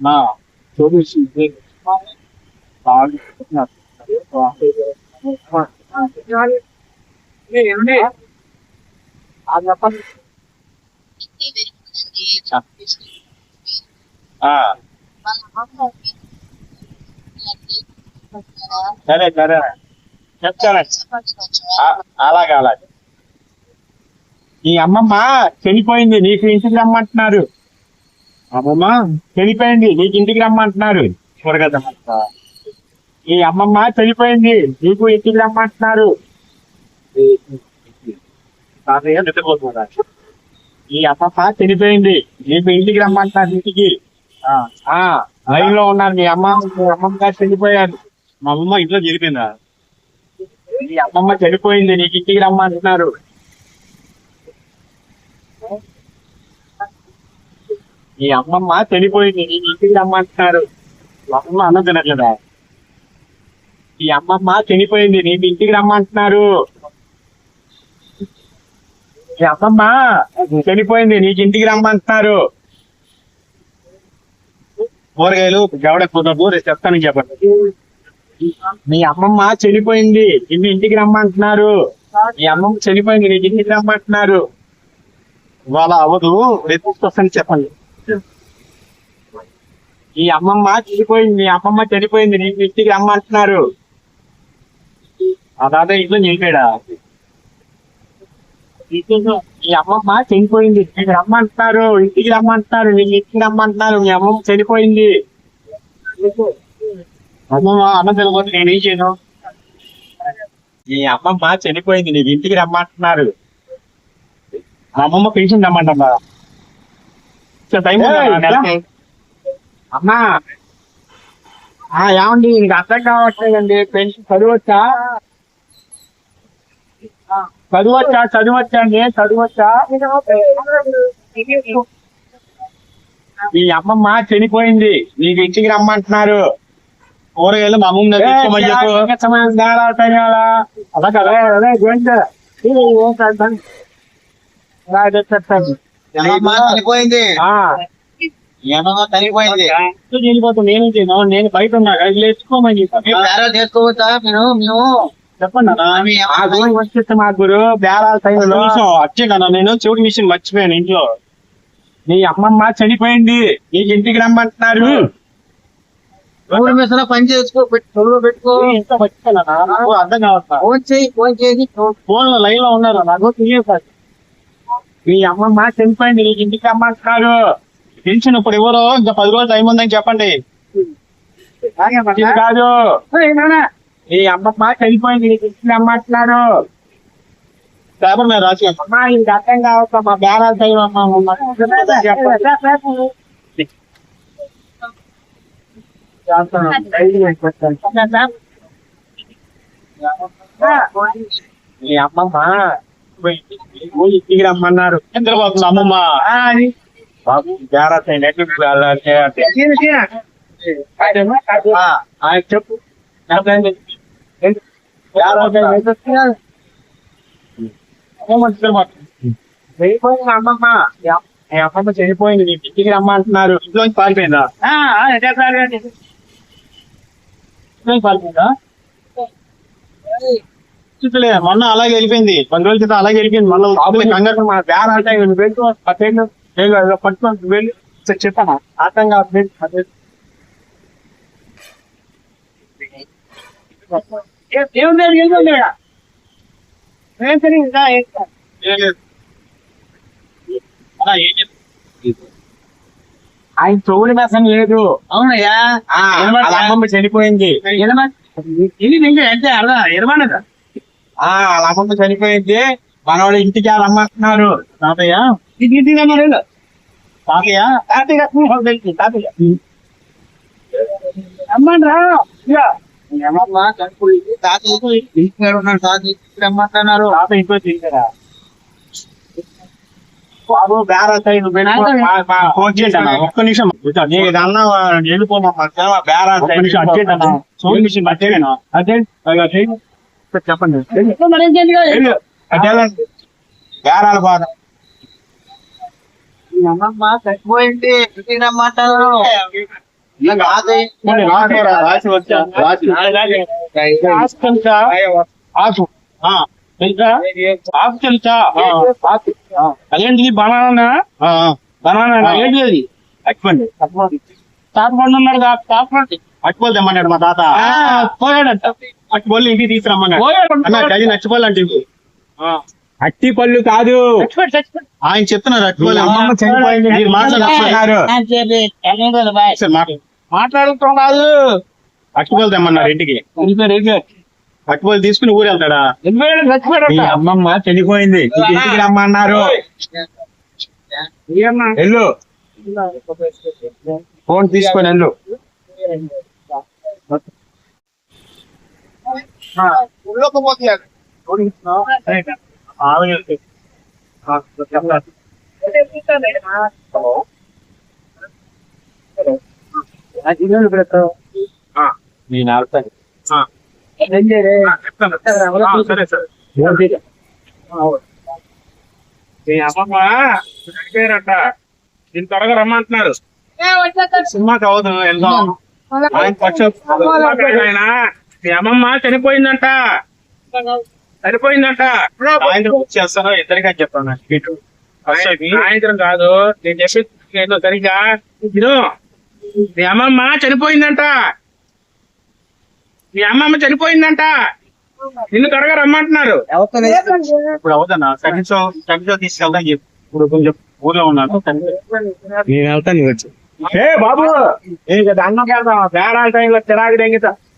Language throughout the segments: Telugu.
నా చూసి సరే సరే చెప్తాను అలాగే అలాగే నీ అమ్మమ్మ చనిపోయింది నీకు ఇంటికి రమ్మంటున్నారు అమ్మమ్మ చనిపోయింది. నీకు ఇంటికి రమ్మంటున్నారు. చూడగదా ఈ అమ్మమ్మ చనిపోయింది. నీకు ఇంటికి రమ్మంటున్నారు. తాతయ్య నిద్రపోతున్నారా ఈ అమ్మమ్మ చనిపోయింది. నీకు ఇంటికి రమ్మంటున్నారు ఇంటికి. లైన్లో ఉన్నారు. మీ అమ్మ మీ అమ్మమ్మ గారు చనిపోయారు. మా అమ్మమ్మ ఇంట్లో చనిపోయిందా మీ అమ్మమ్మ చనిపోయింది. నీకు ఇంటికి రమ్మంటున్నారు. ఈ అమ్మమ్మ చనిపోయింది. నీ ఇంటికి రమ్మంటున్నారు మా అమ్మ అన్నం తినట్లేదా? ఈ అమ్మమ్మ చనిపోయింది. నీకు ఇంటికి రమ్మంటున్నారు ఈ అమ్మమ్మ చనిపోయింది. నీకు ఇంటికి రమ్మంటున్నారు కూరగాయలు గవడ కుదరదు రేపు చెప్తాను చెప్పండి. మీ అమ్మమ్మ చనిపోయింది. నిన్ను ఇంటికి రమ్మంటున్నారు మీ అమ్మమ్మ చనిపోయింది. నీకు ఇంటికి రమ్మంటున్నారు వాళ్ళ అవ్వదు. రేపు వస్తాను చెప్పండి. ఈ అమ్మమ్మ చనిపోయింది మీ అమ్మమ్మ చనిపోయింది నీకు ఇంటికి రమ్మంటున్నారు ఆ తాత ఇంట్లో చనిపోయాడా? ఈ అమ్మమ్మ చనిపోయింది నీకు రమ్మంటున్నారు ఇంటికి రమ్మంటున్నారు నీకు ఇంటికి రమ్మంటున్నారు మీ అమ్మమ్మ చనిపోయింది. అమ్మమ్మ అన్నం తెలియదు నేను చేయను? ఈ అమ్మమ్మ చనిపోయింది నీకు ఇంటికి రమ్మంటున్నారు అమ్మమ్మ పెన్షన్ రమ్మంటారా అమ్మా. ఆ ఏమండి నీకు అర్థం కావట్లేదండి. పెన్షన్ చదవచ్చా? చదవచ్చా? చదవచ్చా అండి? చదవచ్చా? మీ అమ్మమ్మ చనిపోయింది. నీకు ఇంటికి రమ్మంటున్నారు. కూరగాయలు మా అమ్మమ్మ చెప్పు. అలా కదా. అదే చనిపోయింది వెళ్ళిపోతాను నేను. నేను బయట ఉన్నా. లేచుకోమని చేసుకోవచ్చా? మీరు మేము. చెప్పండి వచ్చేస్తే మా గురు బేరాల టైంలో వచ్చేదన్న నేను చెవిటి మిషన్ మర్చిపోయాను ఇంట్లో. నీ అమ్మమ్మ చనిపోయింది. నీకు ఇంటికి రమ్మంటున్నారు. ఊరి మిషన్ పని చేసుకో పెట్టు చదువు పెట్టుకో. ఇంట్లో నాకు అర్థం కావట్లా. ఫోన్ చేయి ఫోన్ చేసి ఫోన్లో లైన్లో ఉన్నారు నాకు తెలియదు మీ అమ్మమ్మ చనిపోయింది నీకు ఇంటికి రమ్మంటున్నారు పెన్షన్ ఇప్పుడు ఇవ్వరు ఇంకా పది రోజులు టైం ఉందని చెప్పండి కాదు. ఈ అమ్మమ్మ చనిపోయింది నీకు ఇంటికి రమ్మంటున్నారు పేపర్ మీద రాసి అమ్మా ఇంక అర్థం కావట్లా మా బేరాలు టైం మీ అమ్మమ్మ. ఇంటికి రమ్మన్నారు. నిద్రపోతుంది అమ్మమ్మ. ఆ, ఆయన చెప్పు. చనిపోయింది అమ్మమ్మ చనిపోయింది. నీ ఇంటికి రమ్మంటున్నారు. ఇంట్లోంచి పారిపోయిందా? ఇంట్లోంచి పారిపోయిందా? చూడలే మొన్న అలాగే వెళ్ళిపోయింది. పది రోజుల క్రితం అలాగే వెళ్ళిపోయింది. మళ్ళీ కంగారు మన బేర అంటే వెళ్తూ పట్టేళ్ళు పట్టుకొని వెళ్ళి చెప్పాను? అర్థం ఏముంది ఏం తెలియదు ఇంకా ఏం కాదు. ఏం లేదు. అలా ఏం చెప్పు. ఆయన చెవుల మెసం లేదు. అవునయ్యా ఆ, వాళ్ళ అమ్మమ్మ చనిపోయింది. మనవాడు ఇంటికి రమ్మంటున్నారు. తాతయ్య ఇంటికి రమ్మన్నారు తాతయ్య తాతయ్య తాతయ్య. రమ్మన్రా ఇక. ఏమమ్మా చనిపోయింది. తాత ఇంటికాడ ఉన్నాడు తాత ఇంటికి రమ్మంటున్నారు. తాత ఇంట్లో తిరిగారా ఒక్క నిమిషం. అన్న వెళ్ళిపోమమ్మా. బేర ఒక్క నిమిషం. అర్జెంట్? అన్న ఫోన్ మిషన్ మర్చిపోయాను అర్జెంట్ చెప్పండి. బేరాల బాధ. అదేంటిది? బనానా? బనానా ఏంటిది అది? అట్టుకోండి తాతపండు ఉన్నాడు కదా, తాతపండు అట్టుకోలు తెమ్మన్నాడు మా తాత. పోయాడంట అట్టుకోలు ఇంటికి తీసుకురమ్మన్నాడు అన్న అంటే. అట్టి పళ్ళు కాదు. ఆయన చెప్తున్నారు అట్టుకోలు అమ్మమ్మ చనిపోయింది. మీరు మాట్లాడుతున్నారు. మాట్లాడుతాం కాదు. అట్టుకోలు తెమ్మన్నారు ఇంటికి. అట్టుకోలు తీసుకుని ఊరు వెళ్తాడా. అమ్మమ్మ చనిపోయింది. ఇంటికి రమ్మన్నారు? వెళ్ళు. ఫోన్ తీసుకొని వెళ్ళు. ఆవిడ నేను ఆడతాను చెప్తాను. సరే సరే మీ అమ్మమ్మ చనిపోయారట. దీని త్వరగా రమ్మంటున్నారు. సినిమాకి అవదు వెళ్దాం. ఆయన పక్ష ఆయన మీ అమ్మమ్మ చనిపోయిందంట. చనిపోయిందంట. సాయంత్రం వచ్చేస్తాను ఇద్దరిగా చెప్పాను. ఇటు సాయంత్రం- సాయంత్రం కాదు నేను చెప్పి ఏంటో సరిగ్గా విను. మీ అమ్మమ్మ చనిపోయిందంట. మీ అమ్మమ్మ చనిపోయిందంట. నిన్ను త్వరగా రమ్మంటున్నారు. ఇప్పుడు షో సెకండ్ షో తీసుకెళ్దాం చెప్పు. ఇప్పుడు కొంచెం ఊర్లో ఉన్నాను. నేను వెళ్తాను వచ్చి ఏ బాబు ఇంకా దండంకి వెళ్దాం బేరాల టైంలో చిరాకు దెంగితా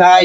Hai.